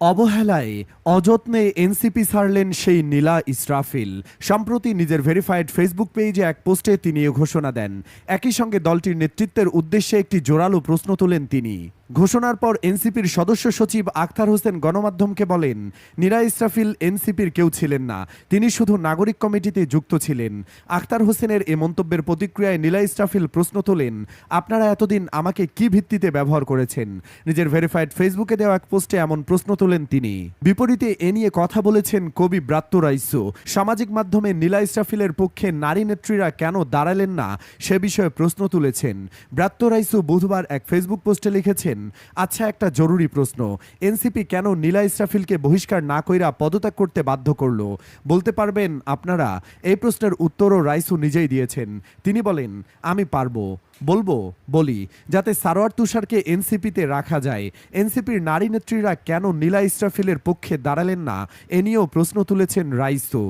অবহেলায় অযত্নে এনসিপি ছাড়লেন সেই নীলা ইসরাফিল। সম্প্রতি নিজের ভেরিফাইড ফেসবুক পেজে এক পোস্টে তিনি ঘোষণা দেন। একই সঙ্গে দলটির নেতৃত্বের উদ্দেশ্যে একটি জোরালো প্রশ্ন তোলেন তিনি। ঘোষণার পর এনসিপির সদস্য সচিব আখতার হোসেন গণমাধ্যমকে বলেন নীরা ইসরাফিল এনসিপির কেউ ছিলেন না। তিনি শুধু নাগরিক কমিটিতে যুক্ত ছিলেন। আখতার হোসেনের এ মন্তব্যের প্রতিক্রিয়ায় নীলা ইসরাফিল প্রশ্ন তোলেন, আপনারা এতদিন আমাকে কি ভিত্তিতে ব্যবহার করেছেন? নিজের ভেরিফাইড ফেসবুকে দেওয়া এক পোস্টে এমন প্রশ্ন তোলেন তিনি, বিপরীতে এ নিয়ে কথা বলেছেন কবি ব্রাত্য রাইসো। সামাজিক মাধ্যমে নীলা ইসরাফিলের পক্ষে নারী নেত্রীরা কেন দাঁড়ালেন না সে বিষয়ে প্রশ্ন তুলেছেন। ব্রাত্য রাইসু বুধবার এক ফেসবুক পোস্টে লিখেছেন আচ্ছা একটা জরুরি প্রশ্ন। এনসিপি কেন নীলা ইসরাফিলকে বহিষ্কার না কইরা পদত্যাগ করতে বাধ্য করল? বলতে পারবেন আপনারা? এই প্রশ্নের উত্তরও রাইসু নিজেই দিয়েছেন। তিনি বলেন, আমি পারব। বলব, বলি, যাতে সারোয়ার তুষারকে এনসিপিতে রাখা যায়। এনসিপির নারী নেত্রীরা কেন নীলা ইসরাফিলের পক্ষে দাঁড়ালেন না, এ নিয়েও প্রশ্ন তুলেছেন রাইসো।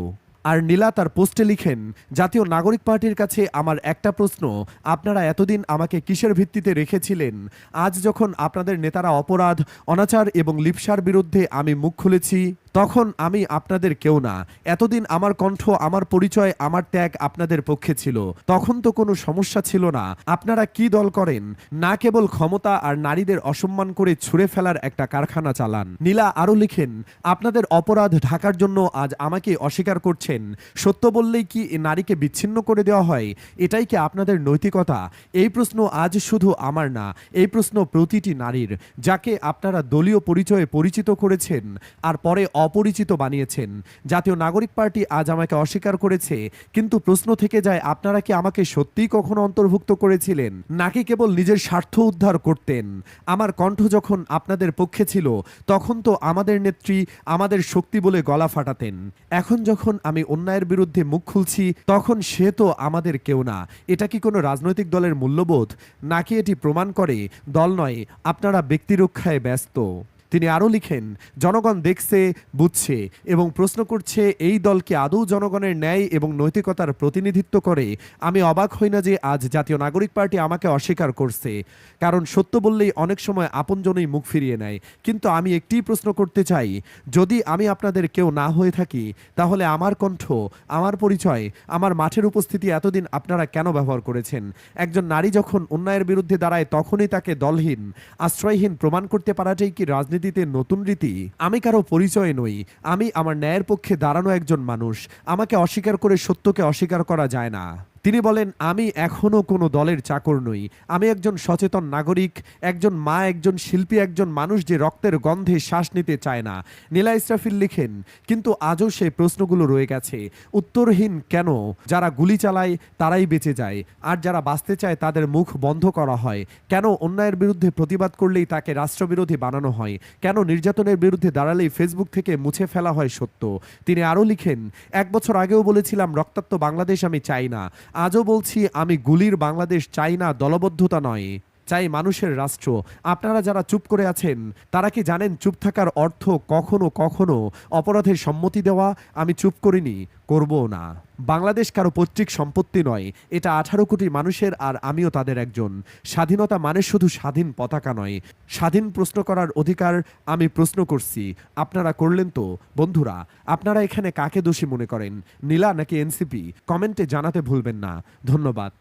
আর নীলা তার পোস্টে লিখেন, জাতীয় নাগরিক পার্টির কাছে আমার একটা প্রশ্ন, আপনারা এতদিন আমাকে কিসের ভিত্তিতে রেখেছিলেন? আজ যখন আপনাদের নেতারা অপরাধ, অনাচার এবং লিপসার বিরুদ্ধে আমি মুখ খুলেছি তখন আমি আপনাদের কেউ না। এতদিন আমার কণ্ঠ, আমার পরিচয়, আমার ত্যাগ আপনাদের পক্ষে ছিল। তখন তো কোনো সমস্যা ছিল না। আপনারা কি দল করেন? না কেবল ক্ষমতা আর নারীদের অসম্মান করে ছুঁড়ে ফেলার একটা কারখানা চালান। নীলা আরও লিখেন, আপনাদের অপরাধ ঢাকার জন্য আজ আমাকে অস্বীকার করছেন। সত্য বললেই কি নারীকে বিচ্ছিন্ন করে দেওয়া হয়? এটাই কি আপনাদের নৈতিকতা? এই প্রশ্ন আজ শুধু আমার না, এই প্রশ্ন প্রতিটি নারীর। যাকে আপনারা দলীয় পরিচয়ে পরিচিত করেছেন, আর পরে অপরিচিত বানিয়েছেন। জাতীয় নাগরিক পার্টি আজ আমাকে অস্বীকার করেছে, কিন্তু প্রশ্ন থেকে যায়, আপনারা কি আমাকে সত্যিই কখনো অন্তর্ভুক্ত করেছিলেন? নাকি কেবল নিজের স্বার্থ উদ্ধার করতেন? আমার কণ্ঠ যখন আপনাদের পক্ষে ছিল, তখন তো আমাদের নেত্রী আমাদের শক্তি বলে গলা ফাটাতেন। এখন যখন আমি অন্যায়ের বিরুদ্ধে মুখ খুলছি, তখন সে তো আমাদের কেউ না। এটা কি কোনো রাজনৈতিক দলের মূল্যবোধ? নাকি এটি প্রমাণ করে, দল নয়, আপনারা ব্যক্তিরক্ষায় ব্যস্ত? তিনি আরও লিখেন, জনগণ দেখছে, বুঝছে এবং প্রশ্ন করছে, এই দলকে আদৌ জনগণের ন্যায় এবং নৈতিকতার প্রতিনিধিত্ব করে? আমি অবাক হই না যে আজ জাতীয় নাগরিক পার্টি আমাকে অস্বীকার করছে। কারণ সত্য বললেই অনেক সময় আপনজনই মুখ ফিরিয়ে নেয়। কিন্তু আমি একটিই প্রশ্ন করতে চাই, যদি আমি আপনাদের কেউ না হয়ে থাকি, তাহলে আমার কণ্ঠ, আমার পরিচয়, আমার মাঠের উপস্থিতি এতদিন আপনারা কেন ব্যবহার করেছেন? একজন নারী যখন অন্যায়ের বিরুদ্ধে দাঁড়ায় তখনই তাকে দলহীন, আশ্রয়হীন প্রমাণ করতে পারাটাই কি রাজনীতিতে নতুন রীতি, আমি কারও পরিচয় নই, আমি আমার ন্যায়ের পক্ষে দাঁড়ানো একজন মানুষ, আমাকে অস্বীকার করে সত্যকে অস্বীকার করা যায় না। তিনি বলেন, আমি এখনও কোনো দলের চাকর নই। আমি একজন সচেতন নাগরিক, একজন মা, একজন শিল্পী, একজন মানুষ যে রক্তের গন্ধে শ্বাস নিতে চায় না। নীলা ইসরাফিল লিখেন, কিন্তু আজও সে প্রশ্নগুলো রয়ে গেছে। উত্তরহীন কেন? যারা গুলি চালায়, তারাই বেঁচে যায়। আর যারা বাঁচতে চায়, তাদের মুখ বন্ধ করা হয়। কেন অন্যায়ের বিরুদ্ধে প্রতিবাদ করলেই তাকে রাষ্ট্রবিরোধী বানানো হয়? কেন নির্যাতনের বিরুদ্ধে দাঁড়ালেই ফেসবুক থেকে মুছে ফেলা হয় সত্য? তিনি আরও লিখেন, এক বছর আগেও বলেছিলাম, রক্তাক্ত বাংলাদেশ আমি চাই না। আজও বলছি আমি গুলির বাংলাদেশ চাই না দলবদ্ধতা নয়। চাই মানুষের রাষ্ট্র। আপনারা যারা চুপ করে আছেন, তারা কি জানেন চুপ থাকার অর্থ কখনো কখনো অপরাধের সম্মতি দেওয়া? আমি চুপ করিনি করবও না। বাংলাদেশ কারও পৈতৃক সম্পত্তি নয়, এটা আঠারো কোটি মানুষের আর আমিও তাদের একজন। স্বাধীনতা মানে শুধু স্বাধীন পতাকা নয়। স্বাধীন প্রশ্ন করার অধিকার আমি প্রশ্ন করছি। আপনারা করলেন তো? বন্ধুরা, আপনারা এখানে কাকে দোষী মনে করেন? নীলা নাকি এনসিপি? কমেন্টে জানাতে ভুলবেন না। ধন্যবাদ।